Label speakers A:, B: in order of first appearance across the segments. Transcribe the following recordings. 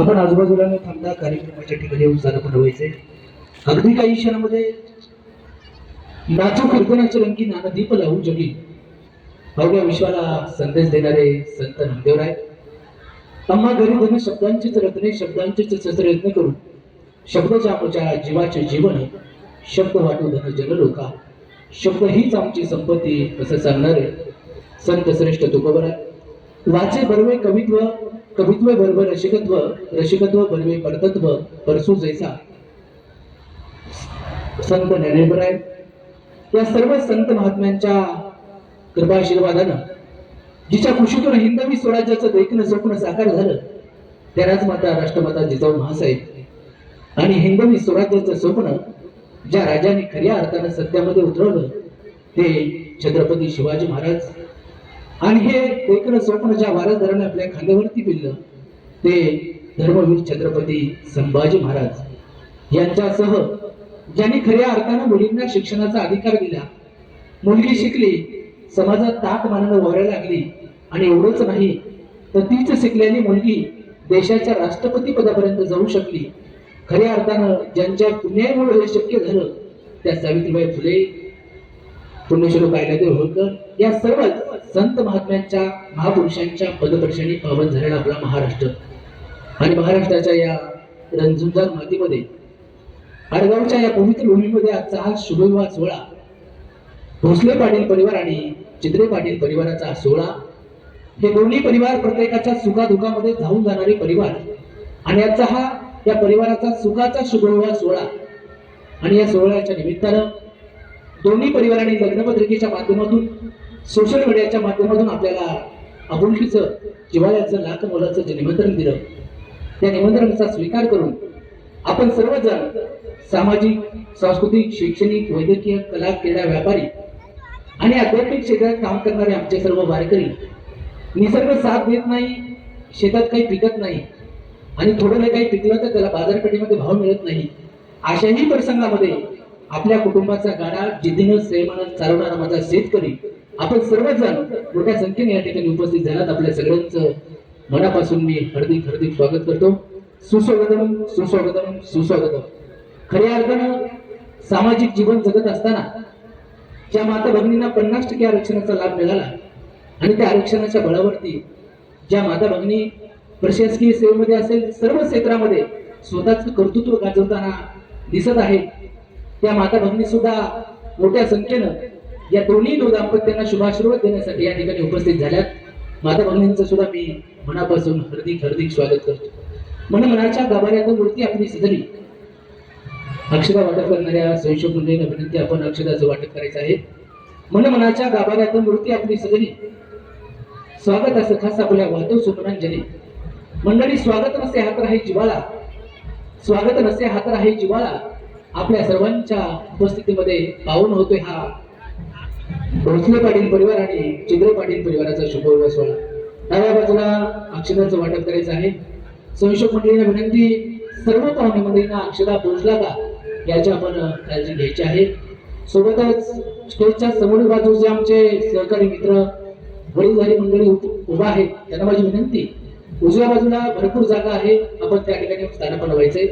A: आपण आजूबाजूला न थांबता कार्यक्रमाच्या ठिकाणी येऊन पण व्हायचे अगदी काही क्षणामध्ये नाचू कल्पनाचे रंगी नानदीप लावू जगी. अवघ्या विश्वाला संदेश देणारे संत नामदेवराय. आम्हा गरीब धन शब्दांचीच रत्ने शब्दांचीच शस्त्रयत्न करून शब्दाच्या आमच्या जीवाचे जीवन शब्द वाटू धन जनलोका शब्द हीच आमची संपत्ती असं सांगणारे संत श्रेष्ठ तुकोबरा वाचे बर्वे कवित्व कवित्व बरव रसिकत्व रसिकत्व बरवे परतत्व परसू जैसा। संत ज्ञानेश्वराय या सर्व संत महात्म्यांच्या कृपाशीर्वादानं जिच्या कुशीतून हिंदवी स्वराज्याचं देखणं स्वप्न साकार झालं त्यालाच माता राष्ट्रमाता जिजाऊ महासाहेब आणि हिंदवी स्वराज्याचं स्वप्न ज्या राजाने खऱ्या अर्थानं सत्यामध्ये उतरवलं ते छत्रपती शिवाजी महाराज आणि हे देखणं स्वप्न ज्या वारसदाराने आपल्या खांद्यावरती पिल्लं ते धर्मवीर छत्रपती संभाजी महाराज यांच्यासह ज्यांनी खऱ्या अर्थानं मुलींना शिक्षणाचा अधिकार दिला मुलगी शिकली समाजात ताट मानानं वावरायला लागली आणि एवढंच नाही तर तीच शिकलेली मुलगी देशाच्या राष्ट्रपती पदापर्यंत जाऊ शकली. खऱ्या अर्थानं ज्यांच्या पुण्यामुळे हे शक्य झालं त्या सावित्रीबाई फुले पुण्यश्लोक अहिल्यादेवी होळकर या सर्व संत महात्म्यांच्या महापुरुषांच्या पददर्शनी पावन झालेला आपला महाराष्ट्र. आणि महाराष्ट्राच्या या रणझुंजार मातीमध्ये आडगावच्या या पवित्र भूमीमध्ये आजचा हा शुभविवाह सोहळा भोसले पाटील परिवार आणि चित्रे पाटील परिवाराचा सोहळा हे दोन्ही परिवार प्रत्येकाच्या सुखादुखामध्ये धावून जाणारे परिवार आणि आजचा हा या परिवाराचा सुखाचा शुभविवाह सोहळा आणि या सोहळ्याच्या निमित्तानं दोन्ही परिवारांनी लग्नपत्रिकेच्या माध्यमातून सोशल मीडियाच्या माध्यमातून आपल्याला आपुलकीचं जिव्हाळ्याचं लाख मोलाचं जे निमंत्रण दिलं त्या निमंत्रणाचा स्वीकार करून आपण सर्वजण सामाजिक सांस्कृतिक शैक्षणिक वैद्यकीय कला क्रीडा व्यापारी आणि आध्यात्मिक क्षेत्रात काम करणारे आमचे सर्व वारकरी निसर्ग साथ देत नाही शेतात काही पिकत नाही आणि थोडं काही पिकलं तर त्याला बाजारपेठेमध्ये भाव मिळत नाही. अशाही प्रसंगामध्ये आपल्या कुटुंबाचा गाडा जिद्दीनं संयमानं चालवणारा माझा शेतकरी आपण सर्वजण मोठ्या संख्येने या ठिकाणी उपस्थित झालात. आपल्या सगळ्यांचं मनापासून मी हार्दिक हार्दिक स्वागत करतो. सुस्वागतम सुस्वागतम सुस्वागतम. खऱ्या अर्थानं सामाजिक जीवन जगत असताना ज्या माता भगिनींना पन्नास टक्के आरक्षणाचा लाभ मिळाला आणि त्या आरक्षणाच्या बळावरती ज्या माता भगिनी प्रशासकीय सेवेमध्ये असेल सर्व क्षेत्रामध्ये स्वतःच कर्तृत्व गाजवताना दिसत आहे त्या माता भगिनी सुद्धा मोठ्या संख्येनं या दोन्ही नऊ दाम्पत्यांना शुभाशीर्वाद देण्यासाठी या ठिकाणी उपस्थित झाल्यात. माता भगिनींचं सुद्धा मी मनापासून हार्दिक हार्दिक स्वागत करतो. मन मनाच्या गाभाऱ्यातून मूर्ती आपली सजली. अक्षदा वाटप करणाऱ्या स्वयंशोक मंडळींना विनंती आपण अक्षदाचं वाटप करायचं आहे. मन मनाच्या गाभाऱ्यातून मूर्ती आपली सजली. स्वागत असं खास आपल्या वाहतूक सुमनांजली मंडळी स्वागत नसे हात राही जिवाळा. स्वागत नसे हात राही जिवाळा. आपल्या सर्वांच्या उपस्थितीमध्ये पावन होतोय हा भोसले पाटील परिवार आणि चिद्रे पाटील परिवाराचा शुभोदय सोहळा डाव्या बाजूला अक्षराचं वाटप करायचं आहे. संशोक मंडळींना विनंती सर्व पाहुणे मंडळींना अक्षरा पोहोचला का याची आपण काळजी घ्यायची आहे. सोबतच स्टेजच्या समोर बाजूचे आमचे सहकारी मित्र वडीलधारी मंडळी उभा आहेत त्यांना माझी विनंती. उजव्या बाजूला भरपूर जागा आहे आपण त्या ठिकाणी स्थानापन व्हायचंय.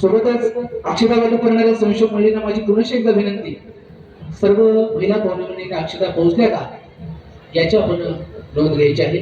A: सोबतच अक्षता वाटप करणाऱ्या संशोक मंडळींना माझी पुनश्च एकदा विनंती. सर्व महिला पौर्णिमेने मंडळींना अक्षता पोहोचल्या का? याची आपण नोंद घ्यायची आहे